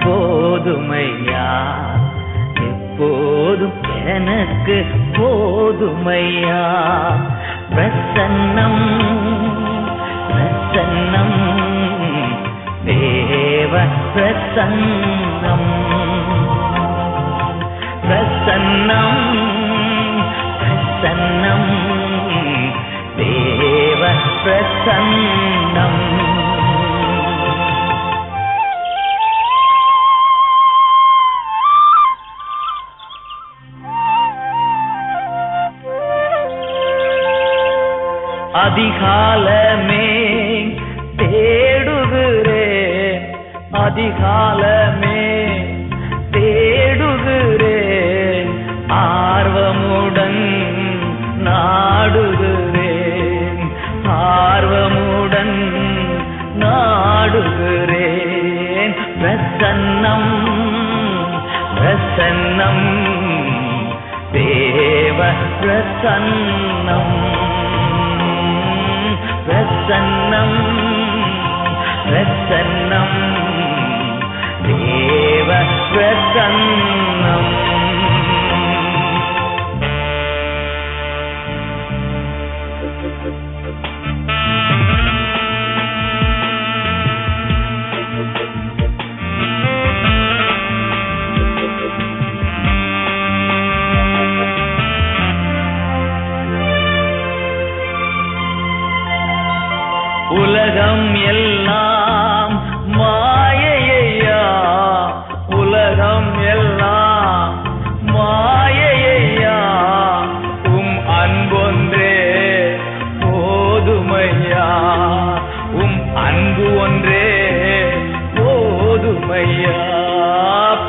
போதுமையா? எப்போதும் எனக்கு போதுமையா? பிரசன்னம் பிரசன்னம் தேவ பிரசன்னம். பிரசன்னம் பிரசன்னம் தேவ பிரசன்னம். देव प्रसन्नम्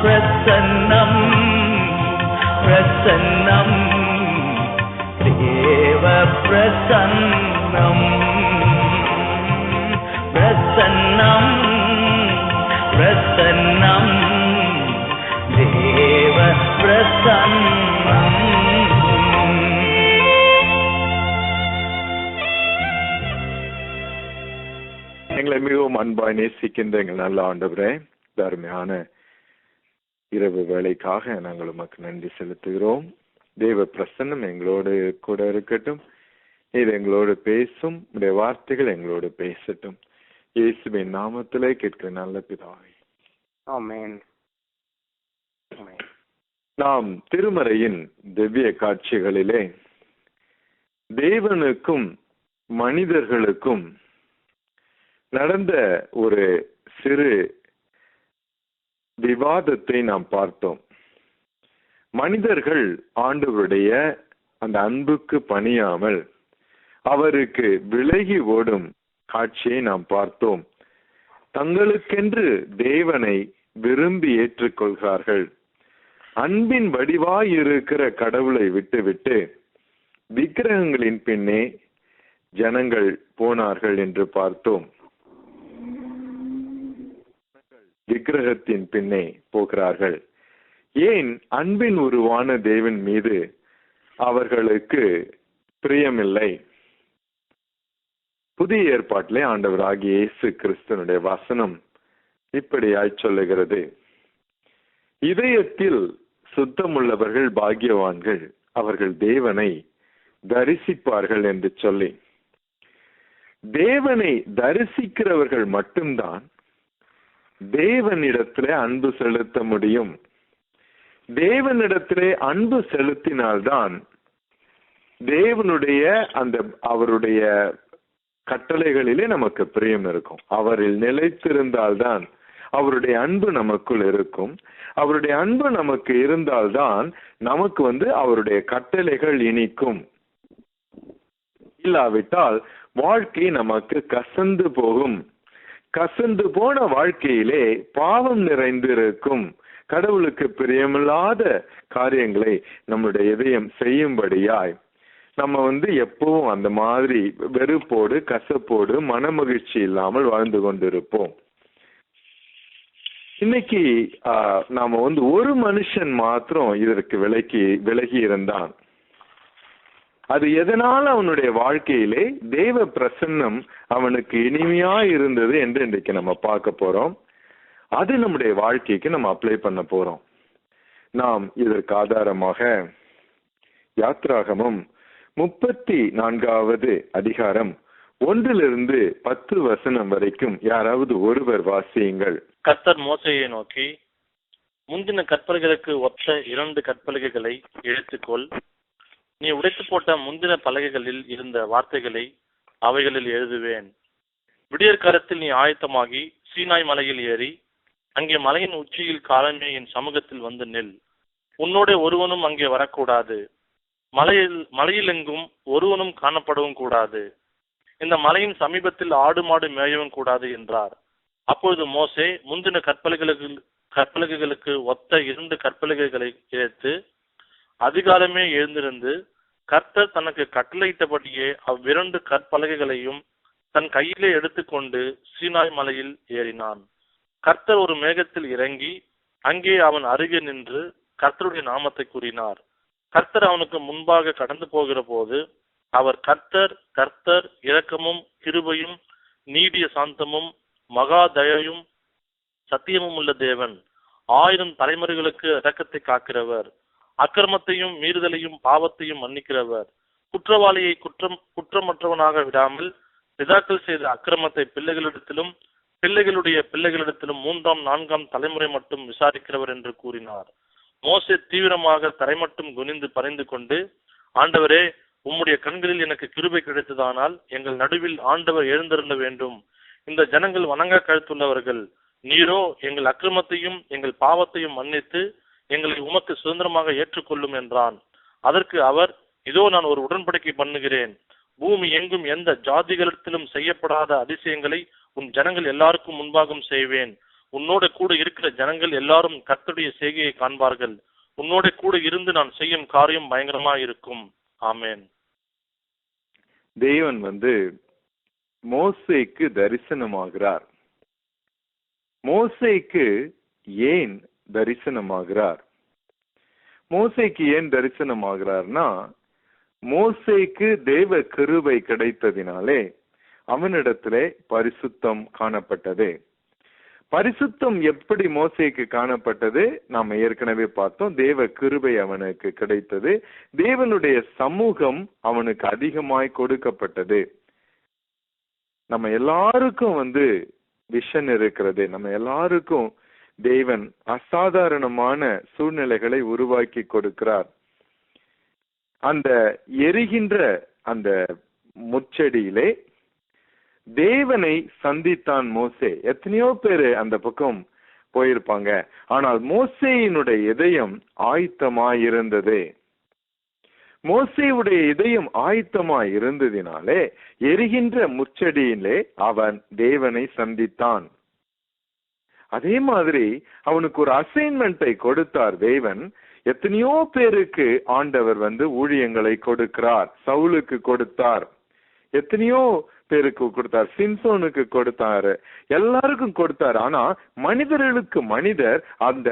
பிரசன்னம் பிரசன்னம். தேவ பிரசன்னம் பிரசன்னம் பிரசன்னம். தேவ பிரசன்னம். எங்களை மிகவும் அன்பாய் நேசிக்கின்ற எங்கள் நல்ல ஆண்டவரே அருமையான இரவு வேலைக்காக நாங்கள் உமக்கு நன்றி செலுத்துகிறோம். தேவ பிரசன்னம் எங்களோடு கூட இருக்கட்டும். இது எங்களோடு பேசும். உடைய வார்த்தைகள் எங்களோடு பேசட்டும். இயேசுவின் நாமத்திலே கேட்கிற நல்ல பிதாவே. ஆமென். நாம் திருமறையின் திவ்ய காட்சிகளிலே தேவனுக்கும் மனிதர்களுக்கும் நடந்த ஒரு சிறு விவாதத்தை நாம் பார்த்தோம். மனிதர்கள் ஆண்டவருடைய அந்த அன்புக்கு பணியாமல் அவருக்கு விலகி ஓடும் காட்சியை நாம் பார்த்தோம். தங்களுக்கென்று தேவனை விரும்பி ஏற்றுக்கொள்கிறார்கள். அன்பின் வடிவாய் இருக்கிற கடவுளை விட்டுவிட்டு விக்கிரகங்களின் பின்னே ஜனங்கள் போனார்கள் என்று பார்த்தோம். விக்கிரகத்தின் பின்னே போகிறார்கள். ஏன் அன்பின் உருவான தேவன் மீது அவர்களுக்கு பிரியமில்லை? புதிய ஏற்பாட்டிலே ஆண்டவராகிய இயேசு கிறிஸ்தனுடைய வசனம் இப்படியாய் சொல்லுகிறது. இதயத்தில் சுத்தமுள்ளவர்கள் பாக்கியவான்கள் அவர்கள் தேவனை தரிசிப்பார்கள் என்று சொல்லி. தேவனை தரிசிக்கிறவர்கள் மட்டும்தான் தேவனிடத்திலே அன்பு செலுத்த முடியும். தேவனிடத்திலே அன்பு செலுத்தினால்தான் தேவனுடைய அந்த அவருடைய கட்டளைகளிலே நமக்கு பிரியம் இருக்கும். அவரில் நிலைத்திருந்தால்தான் அவருடைய அன்பு நமக்குள் இருக்கும். அவருடைய அன்பு நமக்கு இருந்தால்தான் நமக்கு வந்து அவருடைய கட்டளைகள் இனிக்கும். இல்லாவிட்டால் வாழ்க்கை நமக்கு கசந்து போகும். கசந்து போன வாழ்க்கையிலே பாவம் நிறைந்திருக்கும். கடவுளுக்கு பிரியமில்லாத காரியங்களை நம்முடைய இதயம் செய்யும்படியாய். நம்ம வந்து எப்பவும் அந்த மாதிரி வெறுப்போடு கசப்போடு மனமகிழ்ச்சி இல்லாமல் வாழ்ந்து கொண்டிருப்போம். இன்னைக்கு நாம வந்து ஒரு மனுஷன் மாத்திரம் இதற்கு விலக்கி விலகி இருந்தான். அது எதனால் அவனுடைய வாழ்க்கையிலே தேவ பிரசன்னம் அவனுக்கு இனிமையா இருந்தது என்று இன்றைக்கு நம்ம பார்க்க போறோம். அது நம்முடைய வாழ்க்கைக்கு நம்ம அப்ளை பண்ண போறோம். நாம் இதற்கு ஆதாரமாக யாத்ராகமும் முப்பத்தி நான்காவது அதிகாரம் ஒன்றிலிருந்து பத்து வசனம் வரைக்கும் யாராவது ஒருவர் வாசியுங்கள். கத்தர் மோசையை நோக்கி முந்தின கற்பலகைகளுக்கு ஒத்த இரண்டு கற்பலகைகளை எடுத்துக்கொள். நீ உடைத்து போட்ட முந்தின பலகைகளில் இருந்த வார்த்தைகளை அவைகளில் எழுதுவேன். விடியற்காலத்தில் நீ ஆயத்தமாகி சீனாய் மலையில் ஏறி அங்கே மலையின் உச்சியில் காலமே என் சமூகத்தில் வந்து நெல். உன்னோட ஒருவனும் அங்கே வரக்கூடாது. மலையில் மலையில் எங்கும் ஒருவனும் காணப்படவும் கூடாது. இந்த மலையின் சமீபத்தில் ஆடு மாடு மேயவும் கூடாது என்றார். அப்பொழுது மோசே முந்தின கற்பலகைகளுக்கு கற்பலகைகளுக்கு ஒத்த இரண்டு கற்பலகைகளை சேர்த்து அதிகாலமே எழுந்திருந்து கர்த்தர் தனக்கு கட்டளையிட்டபடியே அவ்விரண்டு கற்பலகைகளையும் தன் கையிலே எடுத்துக்கொண்டு சீனாய் மலையில் ஏறினான். கர்த்தர் ஒரு மேகத்தில் இறங்கி அங்கே அவன் அருகே நின்று கர்த்தருடைய நாமத்தை கூறினார். கர்த்தர் அவனுக்கு முன்பாக கடந்து போகிற போது அவர் கர்த்தர் கர்த்தர் இரக்கமும் கிருபையும் நீடிய சாந்தமும் மகா தயையும் சத்தியமும் உள்ள தேவன். ஆயிரம் தலைமுறைகளுக்கு இரக்கத்தை காக்கிறவர். அக்கிரமத்தையும் மீறுதலையும் பாவத்தையும் மன்னிக்கிறவர். குற்றவாளியை குற்றம் குற்றமற்றவனாக விடாமல் பிதாக்கள் செய்த அக்கிரமத்தை பிள்ளைகளிடத்திலும் பிள்ளைகளுடைய பிள்ளைகளிடத்திலும் மூன்றாம் நான்காம் தலைமுறை மட்டும் விசாரிக்கிறவர் என்று கூறினார். மோசே தீவிரமாக தரைமட்டும் குனிந்து பறிந்து கொண்டு ஆண்டவரே உம்முடைய கண்களில் எனக்கு கிருபை கிடைத்ததானால் எங்கள் நடுவில் ஆண்டவர் எழுந்திருந்த வேண்டும். இந்த ஜனங்கள் வணங்க கழுத்துள்ளவர்கள். நீரோ எங்கள் அக்கிரமத்தையும் எங்கள் பாவத்தையும் மன்னித்து எங்களை உமக்கு சுதந்திரமாக ஏற்றுக்கொள்ளும் என்றான். அதற்கு அவர் இதோ நான் ஒரு உடன்படிக்கை பண்ணுகிறேன். பூமி எங்கும் எந்த ஜாதிகளிடத்திலும் செய்யப்படாத அதிசயங்களை உன் ஜனங்கள் எல்லாருக்கும் முன்பாகவும் செய்வேன். உன்னோட கூட இருக்கிற ஜனங்கள் எல்லாரும் கர்த்தருடைய செய்கையை காண்பார்கள். உன்னோட கூட இருந்து நான் செய்யும் காரியம் பயங்கரமா இருக்கும் ஆமேன். தேவன் வந்து மோசைக்கு தரிசனமாகிறார். மோசைக்கு ஏன் தரிசனமாகிறார். மோசைக்கு ஏன் தரிசனமாகிறார்னா மோசைக்கு தேவ கருவை கிடைத்ததினாலே அவனிடத்திலே பரிசுத்தம் காணப்பட்டது. பரிசுத்தம் எப்படி மோசைக்கு காணப்பட்டது? நாம ஏற்கனவே பார்த்தோம் தேவ கிருபை அவனுக்கு கிடைத்தது. தேவனுடைய சமூகம் அவனுக்கு அதிகமாய் கொடுக்கப்பட்டது. நம்ம எல்லாருக்கும் வந்து விஷன் இருக்கிறது. நம்ம எல்லாருக்கும் தேவன் அசாதாரணமான சூழ்நிலைகளை உருவாக்கி கொடுக்கிறார். அந்த எரிகின்ற அந்த முச்செடியிலே தேவனை சந்தித்தான் மோசே. எத்தனையோ பேரு அந்த பக்கம் போயிருப்பாங்க. ஆனால் மோசேயினுடைய இதயம் ஆயத்தமாயிருந்தது. இருந்தது இதயம் ஆயத்தமாய் இருந்ததினாலே எரிகின்ற முச்செடியிலே அவன் தேவனை சந்தித்தான். அதே மாதிரி அவனுக்கு ஒரு அசைன்மெண்ட்டை கொடுத்தார் தேவன். எத்தனையோ பேருக்கு ஆண்டவர் வந்து ஊழியங்களை கொடுக்கிறார் சவுலுக்கு கொடுத்தார். எத்தனையோ பேருக்கு கொடுத்தார் சிம்சோனுக்கு கொடுத்தாரு எல்லாருக்கும் கொடுத்தார். ஆனா மனிதர்களுக்கு மனிதர் அந்த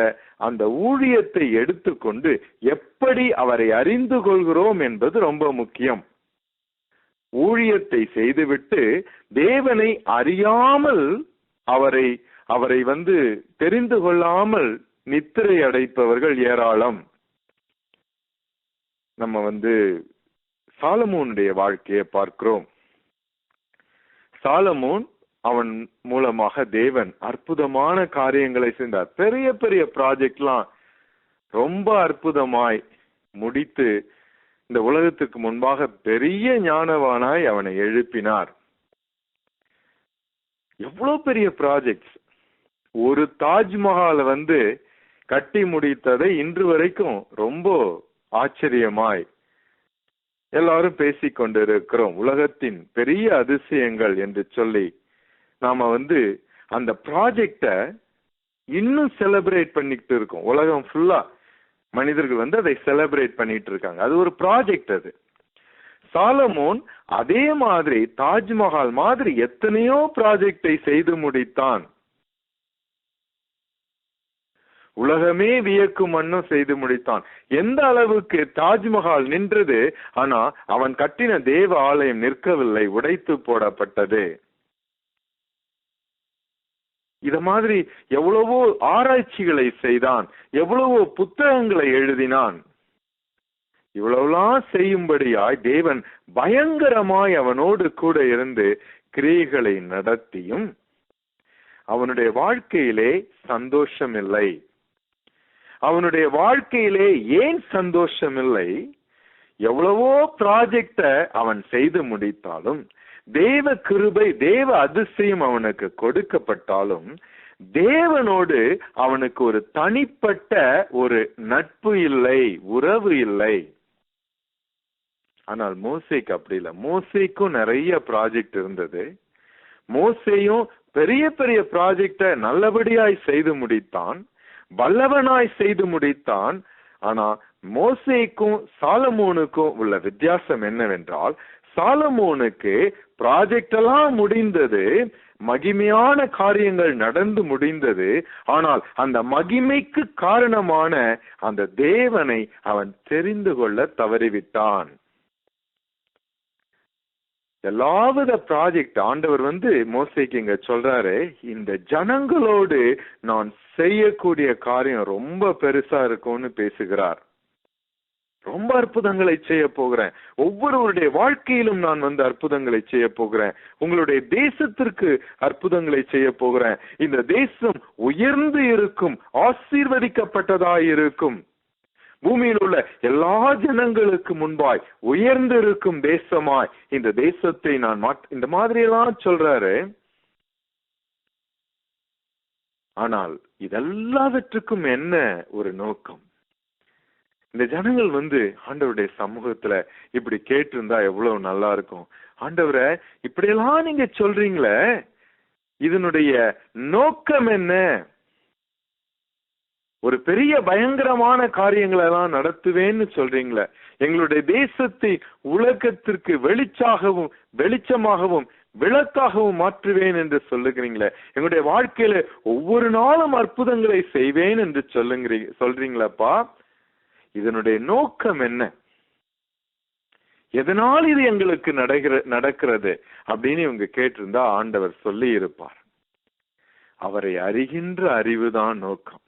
அந்த ஊழியத்தை எடுத்துக்கொண்டு எப்படி அவரை அறிந்து கொள்கிறோம் என்பது ரொம்ப முக்கியம். ஊழியத்தை செய்துவிட்டு தேவனை அறியாமல் அவரை அவரை வந்து தெரிந்து கொள்ளாமல் நித்திரை அடைப்பவர்கள் ஏராளம். நம்ம வந்து சாலமோனுடைய வாழ்க்கையை பார்க்கிறோம். சாலமோன் அவன் மூலமாக தேவன் அற்புதமான காரியங்களை செய்தார். பெரிய பெரிய ப்ராஜெக்ட்லாம் ரொம்ப அற்புதமாய் முடித்து இந்த உலகத்துக்கு முன்பாக பெரிய ஞானவானாய் அவனை எழுப்பினார். எவ்வளவு பெரிய ப்ராஜெக்ட்ஸ் ஒரு தாஜ்மஹாலை வந்து கட்டி முடித்ததை இன்று வரைக்கும் ரொம்ப ஆச்சரியமாய் எல்லாரும் பேசிக்கொண்டிருக்கிறோம் உலகத்தின் பெரிய அதிசயங்கள் என்று சொல்லி நாம வந்து அந்த ப்ராஜெக்ட இன்னும் செலிப்ரேட் பண்ணிட்டு இருக்கோம். உலகம் ஃபுல்லா மனிதர்கள் வந்து அதை செலிப்ரேட் பண்ணிட்டு இருக்காங்க. அது ஒரு ப்ராஜெக்ட் அது. சாலமோன் அதே மாதிரி தாஜ்மஹால் மாதிரி எத்தனையோ ப்ராஜெக்டை செய்து முடித்தான். உலகமே வியக்கும் வண்ணம் செய்து முடித்தான். எந்த அளவுக்கு தாஜ்மஹால் நின்றது ஆனா அவன் கட்டின தேவ ஆலயம் நிற்கவில்லை உடைத்து போடப்பட்டது. இத மாதிரி எவ்வளவோ ஆராய்ச்சிகளை செய்தான் எவ்வளவோ புத்தகங்களை எழுதினான். இவ்வளவுலாம் செய்யும்படியாய் தேவன் பயங்கரமாய் அவனோடு கூட இருந்து கிரியைகளை நடத்தியும் அவனுடைய வாழ்க்கையிலே சந்தோஷம் இல்லை அவனுடைய வாழ்க்கையிலே ஏன் சந்தோஷம் இல்லை எவ்வளவோ ப்ராஜெக்ட அவன் செய்து முடித்தாலும் தேவ கிருபை தேவ அதிசயம் அவனுக்கு கொடுக்கப்பட்டாலும் தேவனோடு அவனுக்கு ஒரு தனிப்பட்ட ஒரு நட்பு இல்லை உறவு இல்லை. ஆனால் மோசைக்கு அப்படி இல்லை. மோசைக்கும் நிறைய ப்ராஜெக்ட் இருந்தது. மோசையும் பெரிய பெரிய ப்ராஜெக்ட நல்லபடியாய் செய்து முடித்தான். வல்லவனாய் செய்து முடித்தான். ஆனா மோசேக்கும் சாலமோனுக்கும் உள்ள வித்தியாசம் என்னவென்றால் சாலமோனுக்கு ப்ராஜெக்ட் எல்லாம் முடிந்தது மகிமையான காரியங்கள் நடந்து முடிந்தது. ஆனால் அந்த மகிமைக்கு காரணமான அந்த தேவனை அவன் தெரிந்து கொள்ள தவறிவிட்டான். எல்லாவித ப்ராஜெக்ட் ஆண்டவர் வந்து மோசைக்கு இங்க சொல்றாரு இந்த ஜனங்களோடு நான் செய்யக்கூடிய காரியம் ரொம்ப பெருசா இருக்கும்னு பேசுகிறார். ரொம்ப அற்புதங்களை செய்ய போகிறேன். ஒவ்வொருவருடைய வாழ்க்கையிலும் நான் வந்து அற்புதங்களை செய்ய போகிறேன். உங்களுடைய தேசத்திற்கு அற்புதங்களை செய்ய போகிறேன். இந்த தேசம் உயர்ந்து இருக்கும் ஆசீர்வதிக்கப்பட்டதாய் இருக்கும். பூமியில் உள்ள எல்லா ஜனங்களுக்கு முன்பாய் உயர்ந்திருக்கும் தேசமாய் இந்த தேசத்தை நான் இந்த மாதிரி எல்லாம் சொல்றாரு. ஆனால் இதெல்லாவற்றுக்கும் என்ன ஒரு நோக்கம்? இந்த ஜனங்கள் வந்து ஆண்டவருடைய சமூகத்துல இப்படி கேட்டிருந்தா எவ்வளவு நல்லா இருக்கும். ஆண்டவரை இப்படியெல்லாம் நீங்க சொல்றீங்களே இதனுடைய நோக்கம் என்ன? ஒரு பெரிய பயங்கரமான காரியங்களை எல்லாம் நடத்துவேன்னு சொல்றீங்களே. எங்களுடைய தேசத்தை உலகத்திற்கு வெளிச்சாகவும் வெளிச்சமாகவும் விளக்காகவும் மாற்றுவேன் என்று சொல்லுகிறீங்களே. எங்களுடைய வாழ்க்கையில ஒவ்வொரு நாளும் அற்புதங்களை செய்வேன் என்று சொல்லுங்கிறீங்க சொல்றீங்களப்பா. இதனுடைய நோக்கம் என்ன? எதனால் இது எங்களுக்கு நடக்கிற நடக்கிறது அப்படின்னு இவங்க கேட்டிருந்தா ஆண்டவர் சொல்லி இருப்பார் அவரை அறிகின்ற அறிவுதான் நோக்கம்.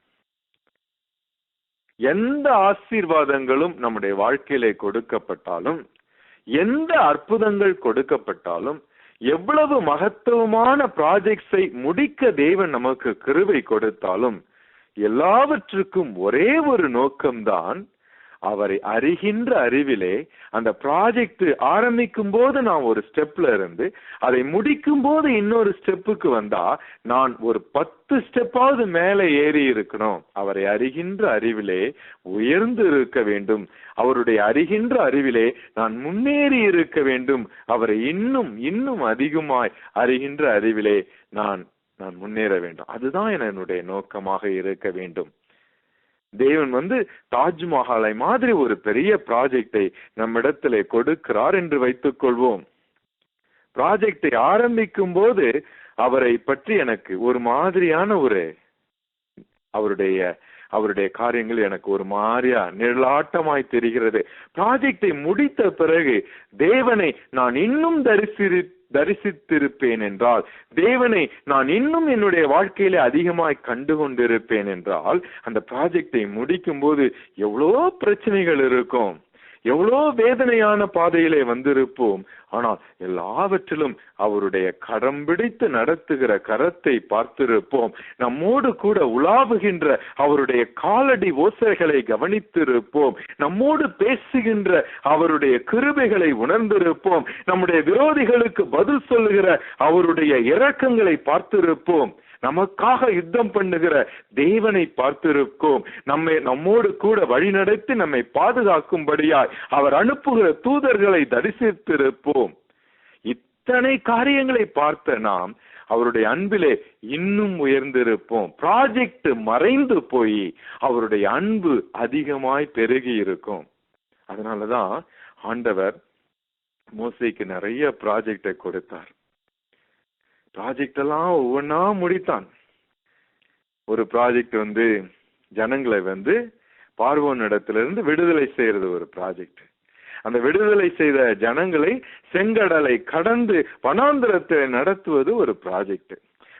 எந்த ஆசீர்வாதங்களும் நம்முடைய வாழ்க்கையிலே கொடுக்கப்பட்டாலும் எந்த அற்புதங்கள் கொடுக்கப்பட்டாலும் எவ்வளவு மகத்துவமான ப்ராஜெக்ட்ஸை முடிக்க தேவன் நமக்கு கிருவை கொடுத்தாலும் எல்லாவற்றுக்கும் ஒரே ஒரு நோக்கம்தான் அவரை அறிகின்ற அறிவிலே அந்த ப்ராஜெக்ட் ஆரம்பிக்கும் போது நான் ஒரு ஸ்டெப்ல இருந்து அதை முடிக்கும் போது இன்னொரு ஸ்டெப்புக்கு வந்தா நான் ஒரு பத்து ஸ்டெப்பாவது மேலே ஏறி இருக்கணும். அவரை அறிகின்ற அறிவிலே உயர்ந்து இருக்க வேண்டும். அவருடைய அறிகின்ற அறிவிலே நான் முன்னேறி இருக்க வேண்டும். அவரை இன்னும் இன்னும் அதிகமாய் அறிகின்ற அறிவிலே நான் நான் முன்னேற வேண்டும். அதுதான் என்னுடைய நோக்கமாக இருக்க வேண்டும். தேவன் வந்து தாஜ்மஹாலை மாதிரி ஒரு பெரிய ப்ராஜெக்டை நம்மிடத்திலே கொடுக்கிறார் என்று வைத்துக் கொள்வோம். ப்ராஜெக்டை ஆரம்பிக்கும் போது அவரை பற்றி எனக்கு ஒரு மாதிரியான ஒரு அவருடைய அவருடைய காரியங்கள் எனக்கு ஒரு மாதிரியா நிழலாட்டமாய் தெரிகிறது. ப்ராஜெக்டை முடித்த பிறகு தேவனை நான் இன்னும் தரிசித்து தரிசித்திருப்பேன் என்றால் தேவனை நான் இன்னும் என்னுடைய வாழ்க்கையில அதிகமாய் கண்டு கொண்டிருப்பேன் என்றால் அந்த ப்ராஜெக்டை முடிக்கும் போது எவ்வளோ பிரச்சனைகள் இருக்கும். எவ்வளோ வேதனையான பாதையிலே வந்திருப்போம். ஆனால் எல்லாவற்றிலும் அவருடைய கரம் பிடித்து நடத்துகிற கரத்தை பார்த்திருப்போம். நம்மோடு கூட உலாவுகின்ற அவருடைய காலடி ஓசைகளை கவனித்திருப்போம். நம்மோடு பேசுகின்ற அவருடைய கிருபைகளை உணர்ந்திருப்போம். நம்முடைய விரோதிகளுக்கு பதில் சொல்லுகிற அவருடைய இரக்கங்களை பார்த்திருப்போம். நமக்காக யுத்தம் பண்ணுகிற தேவனை பார்த்திருக்கோம். நம்மை நம்மோடு கூட வழிநடத்தி நம்மை பாதுகாக்கும்படியாய் அவர் அனுப்புகிற தூதர்களை தரிசித்திருப்போம். இத்தனை காரியங்களை பார்த்த நாம் அவருடைய அன்பிலே இன்னும் உயர்ந்திருப்போம். ப்ராஜெக்ட் மறைந்து போய் அவருடைய அன்பு அதிகமாய் பெருகி இருக்கும். அதனாலதான் ஆண்டவர் மோசைக்கு நிறைய ப்ராஜெக்டை கொடுத்தார். ப்ராஜெக்ட் எல்லாம் ஒவ்வொன்றா முடித்தான். ஒரு ப்ராஜெக்ட் வந்து ஜனங்களை வந்து பார்வோன் இடத்திலிருந்து விடுதலை செய்யறது ஒரு ப்ராஜெக்ட் அந்த விடுதலை செய்த ஜனங்களை செங்கடலை கடந்து வனாந்திரத்தை நடத்துவது ஒரு ப்ராஜெக்ட்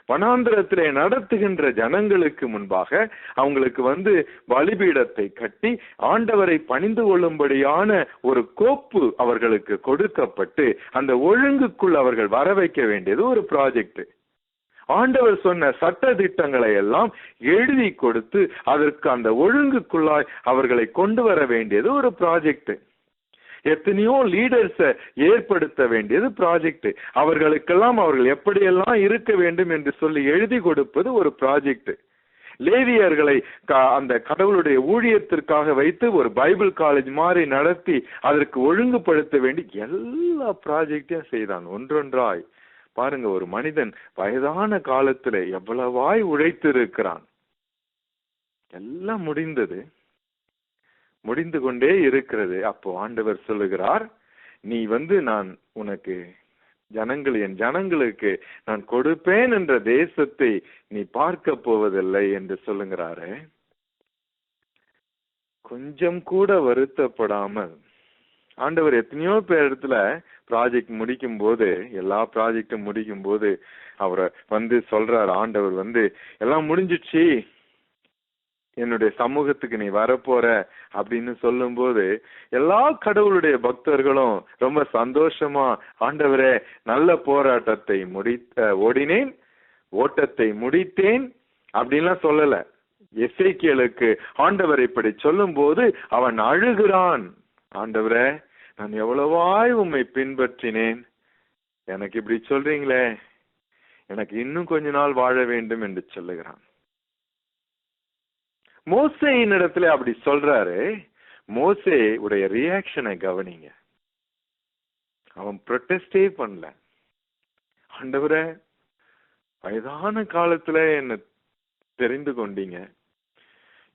வனாந்திரத்திலே நடத்துகின்ற ஜனங்களுக்கு முன்பாக அவங்களுக்கு வந்து பலிபீடத்தை கட்டி ஆண்டவரை பணிந்து கொள்ளும்படியான ஒரு கோப்பு அவர்களுக்கு கொடுக்கப்பட்டு அந்த ஒழுங்குக்குள் அவர்கள் வர வைக்க வேண்டியது ஒரு ப்ராஜெக்ட் ஆண்டவர் சொன்ன சட்ட திட்டங்களை எல்லாம் எழுதி கொடுத்து அதற்கு அந்த ஒழுங்குக்குள்ளாய் அவர்களை கொண்டு வர வேண்டியது ஒரு ப்ராஜெக்ட் எத்தனையோ லீடர்ஸை ஏற்படுத்த வேண்டியது ப்ராஜெக்ட் அவர்களுக்கெல்லாம் அவர்கள் எப்படியெல்லாம் இருக்க வேண்டும் என்று சொல்லி எழுதி கொடுப்பது ஒரு ப்ராஜெக்ட் லேவியர்களை க- அந்த கடவுளுடைய ஊழியத்திற்காக வைத்து ஒரு பைபிள் காலேஜ் மாதிரி நடத்தி அதற்கு ஒழுங்குபடுத்த வேண்டி எல்லா ப்ராஜெக்டையும் செய்தான். ஒன்றொன்றாய். பாருங்க ஒரு மனிதன் வயதான காலத்துல எவ்வளவாய் உழைத்து இருக்கிறான் எல்லாம் முடிந்தது. முடிந்து கொண்டே இருக்கிறது. அப்போ ஆண்டவர் சொல்லுகிறார் நீ வந்து நான் உனக்கு ஜனங்கள் என் ஜனங்களுக்கு நான் கொடுப்பேன் என்ற தேசத்தை நீ பார்க்க போவதில்லை என்று சொல்லுகிறாரு. கொஞ்சம் கூட வருத்தப்படாமல் ஆண்டவர் எத்தனையோ பேர் இடத்துல ப்ராஜெக்ட் முடிக்கும் போது எல்லா ப்ராஜெக்டும் முடிக்கும் போது அவரை வந்து சொல்றாரு ஆண்டவர் வந்து எல்லாம் முடிஞ்சிடுச்சு. என்னுடைய சமூகத்துக்கு நீ வரப்போற அப்படின்னு சொல்லும்போது எல்லா கடவுளுடைய பக்தர்களும் ரொம்ப சந்தோஷமா ஆண்டவரே நல்ல போராட்டத்தை முடித்த ஓடினேன் ஓட்டத்தை முடித்தேன் அப்படின்லாம் சொல்லல. எசேக்கியலுக்கு ஆண்டவர் இப்படி சொல்லும்போது அவன் அழுகிறான். ஆண்டவரே நான் எவ்வளவாய் உம்மை பின்பற்றினேன்? எனக்கு இப்படி சொல்றீங்களே எனக்கு இன்னும் கொஞ்ச நாள் வாழ வேண்டும் என்று சொல்லுகிறான். மோசேயின் இடத்துல அப்படி சொல்றாரு மோசே உடைய ரியாக்ஷனை கவனிங்க. அவன் ப்ரொட்டஸ்டே பண்ணல. ஆண்டவரே வயதான காலத்துல என்ன தெரிந்து கொண்டீங்க.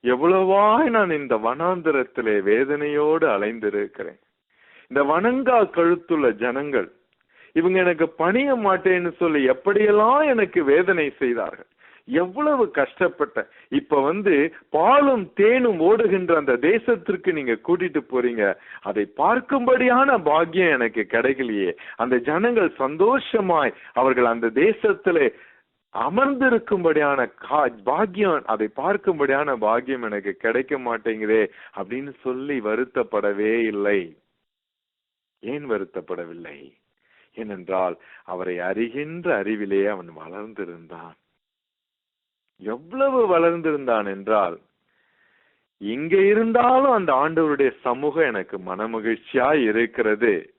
எவ்வளவாய் நான் இந்த வனாந்திரத்திலே வேதனையோடு அலைந்திருக்கிறேன். இந்த வணங்கா கழுத்துள்ள ஜனங்கள் இவங்க எனக்கு பணிய மாட்டேன்னு சொல்லி எப்படியெல்லாம் எனக்கு வேதனை செய்தார்கள்? எவ்வளவு கஷ்டப்பட்ட இப்ப வந்து பாலும் தேனும் ஓடுகின்ற அந்த தேசத்திற்கு நீங்க கூட்டிட்டு போறீங்க. அதை பார்க்கும்படியான பாக்கியம் எனக்கு கிடைக்கலையே. அந்த ஜனங்கள் சந்தோஷமாய் அவர்கள் அந்த தேசத்திலே அமர்ந்திருக்கும்படியான கா- பாக்கியம் அதை பார்க்கும்படியான பாக்கியம் எனக்கு கிடைக்க மாட்டேங்குதே அப்படின்னு சொல்லி வருத்தப்படவே இல்லை. ஏன் வருத்தப்படவில்லை? ஏனென்றால் அவரை அறிகின்ற அறிவிலேயே அவன் வளர்ந்திருந்தான். எவ்வளவு வளர்ந்திருந்தான் என்றால் இங்க இருந்தாலும் அந்த ஆண்டவருடைய சமூகம் எனக்கு மனமகிழ்ச்சியா இருக்கிறது.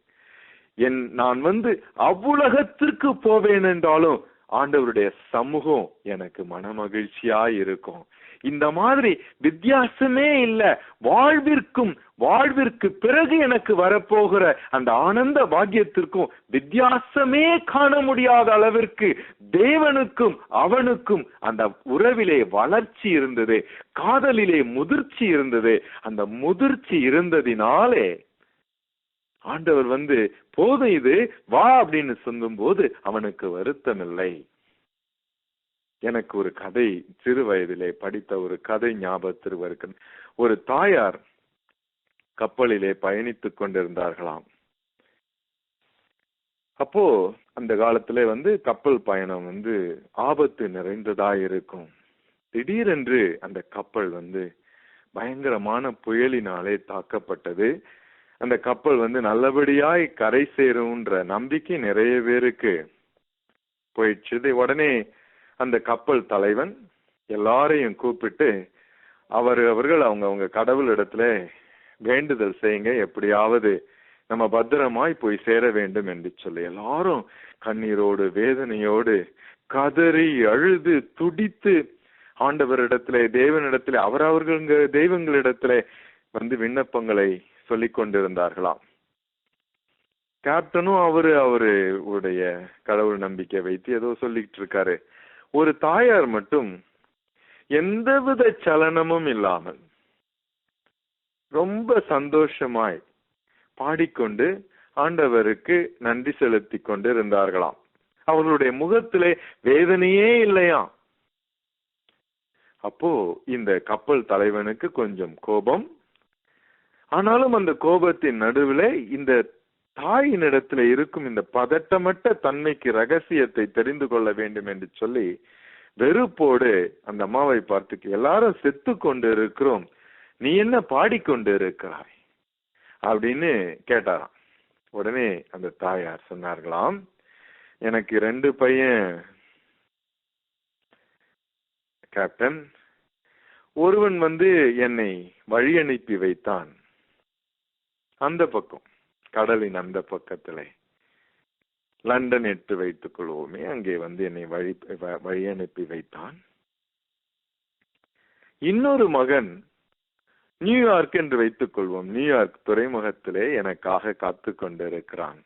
என் நான் வந்து அவ்வுலகத்திற்கு போவேன் என்றாலும் ஆண்டவருடைய சமூகம் எனக்கு மனமகிழ்ச்சியா இருக்கும். இந்த மாதிரி வித்தியாசமே இல்ல. வாழ்விற்கும் வாழ்விற்கு பிறகு எனக்கு வரப்போகிற அந்த ஆனந்த பாக்கியத்திற்கும் வித்தியாசமே காண முடியாத அளவிற்கு தேவனுக்கும் அவனுக்கும் அந்த உறவிலே வளர்ச்சி இருந்தது காதலிலே முதிர்ச்சி இருந்தது. அந்த முதிர்ச்சி இருந்ததினாலே ஆண்டவர் வந்து போதும் இது வா அப்படின்னு சொல்லும் போது அவனுக்கு வருத்தம் இல்லை எனக்கு ஒரு கதை சிறு வயதிலே படித்த ஒரு கதை ஞாபகத்தில் வருகிறது ஒரு தாயார் கப்பலிலே பயணித்துக் கொண்டிருந்தார்களாம். அப்போ அந்த காலத்திலே வந்து கப்பல் பயணம் வந்து ஆபத்து நிறைந்ததா இருக்கும். திடீரென்று அந்த கப்பல் வந்து பயங்கரமான புயலினாலே தாக்கப்பட்டது. அந்த கப்பல் வந்து நல்லபடியாய் கரை சேரும்ன்ற நம்பிக்கை நிறைய பேருக்கு போயிடுச்சு. உடனே அந்த கப்பல் தலைவன் எல்லாரையும் கூப்பிட்டு அவர் அவர்கள் அவங்க அவங்க கடவுள் இடத்துல வேண்டுதல் செய்யுங்க எப்படியாவது நம்ம பத்திரமாய் போய் சேர வேண்டும் என்று சொல்லி எல்லாரும் கண்ணீரோடு வேதனையோடு கதறி அழுது துடித்து ஆண்டவரிடத்திலே தேவனிடத்திலே அவர்கள் தெய்வங்களிடத்திலே வந்து விண்ணப்பங்களை சொல்லிக் கொண்டிருந்தார்களாம். கேப்டனும் அவரு அவரு உடைய கடவுள் நம்பிக்கை வைத்து ஏதோ சொல்லிட்டு இருக்காரு. ஒரு தாயார் மட்டும் எந்தவித சலனமும் இல்லாமல் ரொம்ப சந்தோஷமாய் பாடிக்கொண்டு ஆண்டவருக்கு நன்றி செலுத்தி கொண்டு இருந்தார்களாம் அவர்களுடைய முகத்திலே வேதனையே இல்லையா அப்போ இந்த கப்பல் தலைவனுக்கு கொஞ்சம் கோபம். ஆனாலும் அந்த கோபத்தின் நடுவில் இந்த தாயினிடத்தில் இருக்கும் இந்த பதட்டமற்ற தன்மைக்கு ரகசியத்தை தெரிந்து கொள்ள வேண்டும் என்று சொல்லி வெறுப்போடு அந்த அம்மாவை பார்த்து எல்லாரும் செத்து கொண்டு இருக்கிறோம் நீ என்ன பாடிக்கொண்டு இருக்கிறாய் அப்படின்னு கேட்டாராம். உடனே அந்த தாயார் சொன்னார்களாம் எனக்கு ரெண்டு பையன். கேப்டன் ஒருவன் வந்து என்னை வழி அனுப்பி வைத்தான். அந்த பக்கம். கடலின் அந்த பக்கத்திலே. லண்டன் எட்டு வைத்துக் கொள்வோமே அங்கே வந்து என்னை வழி வ- வழி அனுப்பி வைத்தான். இன்னொரு மகன் நியூயார்க் என்று வைத்துக் கொள்வோம். நியூயார்க் துறைமுகத்திலே எனக்காக காத்து கொண்டிருக்கிறான்.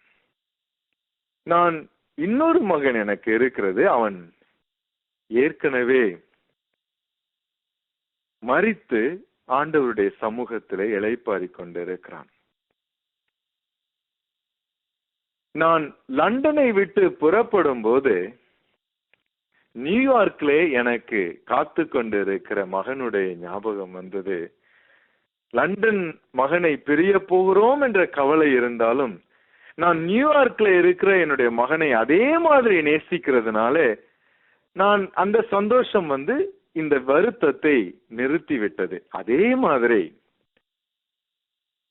நான் இன்னொரு மகன் எனக்கு இருக்கிறது. அவன் ஏற்கனவே மறித்து ஆண்டவருடைய சமூகத்திலே இளைப்பாறிக் கொண்டிருக்கிறான். நான் லண்டனை விட்டு புறப்படும் போது நியூயார்க்லே எனக்கு காத்து கொண்டிருக்கிற மகனுடைய ஞாபகம் வந்தது. லண்டன் மகனை பிரிய போகிறோம் என்ற கவலை இருந்தாலும் நான் நியூயார்க்ல இருக்கிற என்னுடைய மகனை அதே மாதிரி நேசிக்கிறதுனால நான் அந்த சந்தோஷம் வந்து இந்த வருத்தத்தை நிறுத்திவிட்டது. அதே மாதிரி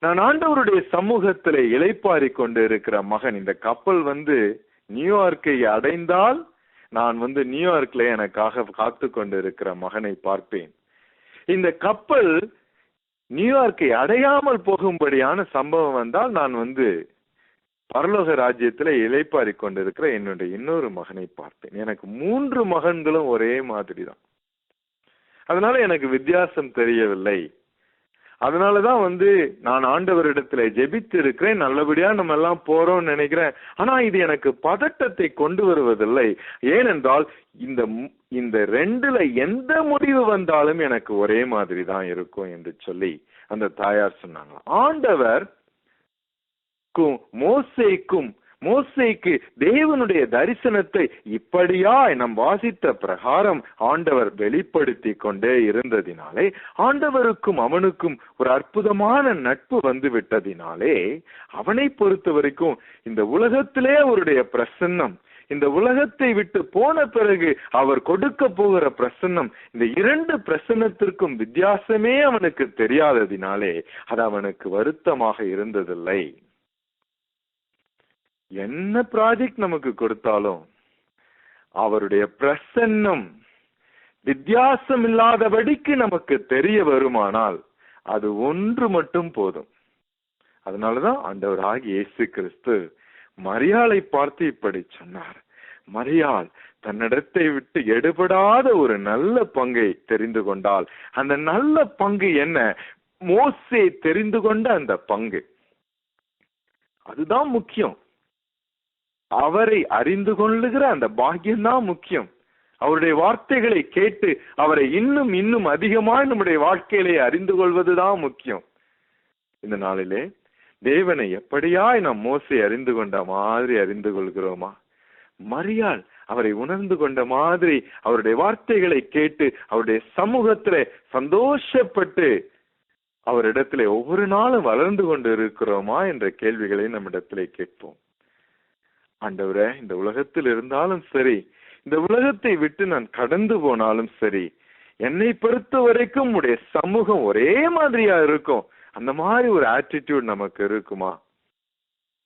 நான் ஆண்டவருடைய சமூகத்தில் இழைப்பாரி கொண்டு இருக்கிற மகன். இந்த கப்பல் வந்து நியூயார்க்கை அடைந்தால் நான் வந்து நியூயார்க்ல எனக்காக காத்து கொண்டு இருக்கிற மகனை பார்ப்பேன். இந்த கப்பல் நியூயார்க்கை அடையாமல் போகும்படியான சம்பவம் வந்தால் நான் வந்து பரலோக ராஜ்யத்துல இழைப்பாரி கொண்டிருக்கிற என்னுடைய இன்னொரு மகனை பார்த்தேன் எனக்கு மூன்று மகன்களும் ஒரே மாதிரி தான் அதனால எனக்கு வித்தியாசம் தெரியவில்லை. அதனாலதான் வந்து நான் ஆண்டவரிடத்துல ஜெபித்து இருக்கிறேன் நல்லபடியா நம்ம எல்லாம் போறோம்னு நினைக்கிறேன். ஆனா இது எனக்கு பதட்டத்தை கொண்டு வருவதில்லை. ஏனென்றால் இந்த இந்த ரெண்டுல எந்த முடிவு வந்தாலும் எனக்கு ஒரே மாதிரி தான் இருக்கும் என்று சொல்லி அந்த தாயார் சொன்னாங்க ஆண்டவர் மோசைக்கும் மோசேக்கும் மோசைக்கு தேவனுடைய தரிசனத்தை இப்படியாய் நம் வாசித்த பிரகாரம் ஆண்டவர் வெளிப்படுத்தி கொண்டே இருந்ததினாலே ஆண்டவருக்கும் அவனுக்கும் ஒரு அற்புதமான நட்பு வந்து விட்டதினாலே அவனை பொறுத்த வரைக்கும் இந்த உலகத்திலே அவருடைய பிரசன்னம் இந்த உலகத்தை விட்டு போன பிறகு அவர் கொடுக்க போகிற பிரசன்னம் இந்த இரண்டு பிரசன்னத்திற்கும் வித்தியாசமே அவனுக்கு தெரியாததினாலே அது அவனுக்கு வருத்தமாக இருந்ததில்லை. என்ன ப்ராஜெக்ட் நமக்கு கொடுத்தாலும் அவருடைய பிரசன்னம் வித்தியாசம் இல்லாதபடிக்கு நமக்கு தெரிய வருமானால் அது ஒன்று மட்டும் போதும். அதனாலதான் ஆண்டவர் ஆகிய இயேசு கிறிஸ்து மரியாளை பார்த்து இப்படி சொன்னார். மரியாள் தன்னிடத்தை விட்டு எடுபடாத ஒரு நல்ல பங்கை தெரிந்து கொண்டால் அந்த நல்ல பங்கு என்ன? மோசே தெரிந்து கொண்ட அந்த பங்கு. அதுதான் முக்கியம். அவரை அறிந்து கொள்ளுகிற அந்த பாக்கியம்தான் முக்கியம். அவருடைய வார்த்தைகளை கேட்டு அவரை இன்னும் இன்னும் அதிகமாக நம்முடைய வாழ்க்கையிலே அறிந்து கொள்வதுதான் முக்கியம். இந்த நாளிலே தேவனை எப்படியாய் நாம் மோசை அறிந்து கொண்ட மாதிரி அறிந்து கொள்கிறோமா? மரியாள் அவரை உணர்ந்து கொண்ட மாதிரி அவருடைய வார்த்தைகளை கேட்டு அவருடைய சமூகத்துல சந்தோஷப்பட்டு அவரிடத்திலே ஒவ்வொரு நாளும் வளர்ந்து கொண்டு இருக்கிறோமா என்ற கேள்விகளை நம்மிடத்திலே கேட்போம். ஆண்டவரே இந்த உலகத்தில் இருந்தாலும் சரி இந்த உலகத்தை விட்டு நான் கடந்து போனாலும் சரி என்னை பொறுத்த வரைக்கும் உடைய சமூகம் ஒரே மாதிரியா இருக்கும். அந்த மாதிரி ஒரு ஆட்டிடியூட் நமக்கு இருக்குமா?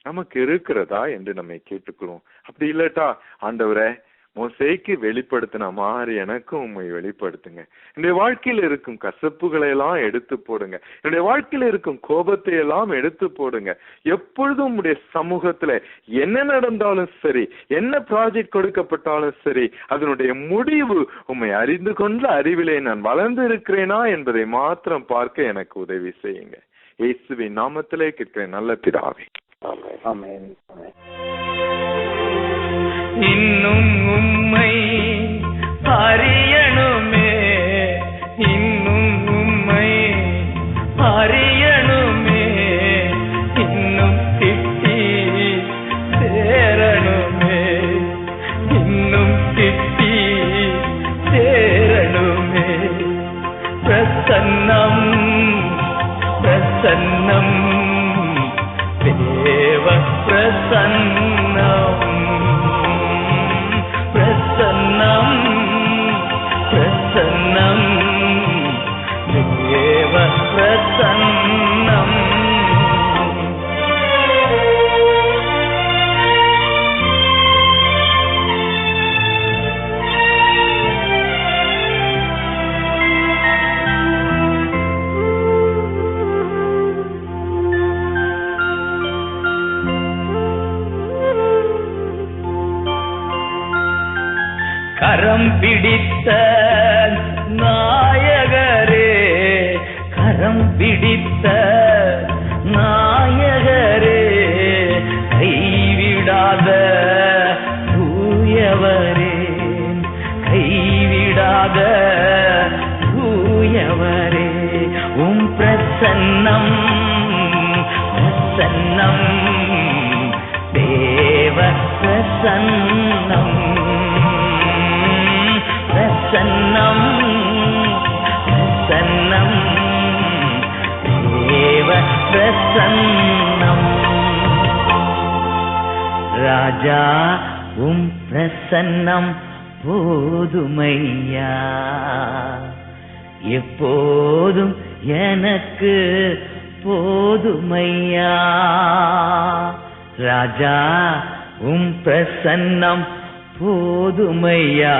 நமக்கு இருக்கிறதா என்று நம்மை கேட்டுக்கிறோம் அப்படி இல்லட்டா ஆண்டவரே மோசைக்கு வெளிப்படுத்தின மாதிரி எனக்கும் உண்மை வெளிப்படுத்துங்க. என்னுடைய வாழ்க்கையில் இருக்கும் கசப்புகளை எல்லாம் எடுத்து போடுங்க. என்னுடைய வாழ்க்கையில் இருக்கும் கோபத்தை எல்லாம் எடுத்து போடுங்க. எப்பொழுதும் உங்களுடைய சமூகத்துல என்ன நடந்தாலும் சரி என்ன ப்ராஜெக்ட் கொடுக்கப்பட்டாலும் சரி அதனுடைய முடிவு உண்மை அறிந்து கொண்ட அறிவிலே நான் வளர்ந்து இருக்கிறேனா என்பதை மாத்திரம் பார்க்க எனக்கு உதவி செய்யுங்க. இயேசுவின் நாமத்திலே கேட்கிறேன். நல்ல பிதாவே. ஆமென். ஆமென். இன்னும் உம்மை அறியணுமே இன்னும் உம்மை அறியணுமே இன்னும் திட்டி சேரணுமே இன்னும் திட்டி சேரணுமே பிரசன்னம் பிரசன்னம் தேவ பிரசன்னம் தூயவரே உம் பிரசன்னம் பிரசன்னம் தேவ பிரசன்னம் பிரசன்னம் பிரசன்னம் தேவ பிரசன்னம். ராஜா உம் பிரசன்னம் போதுமையா? எப்போதும் எனக்கு போதுமையா? ராஜா உம் பிரசன்னம் போதுமையா?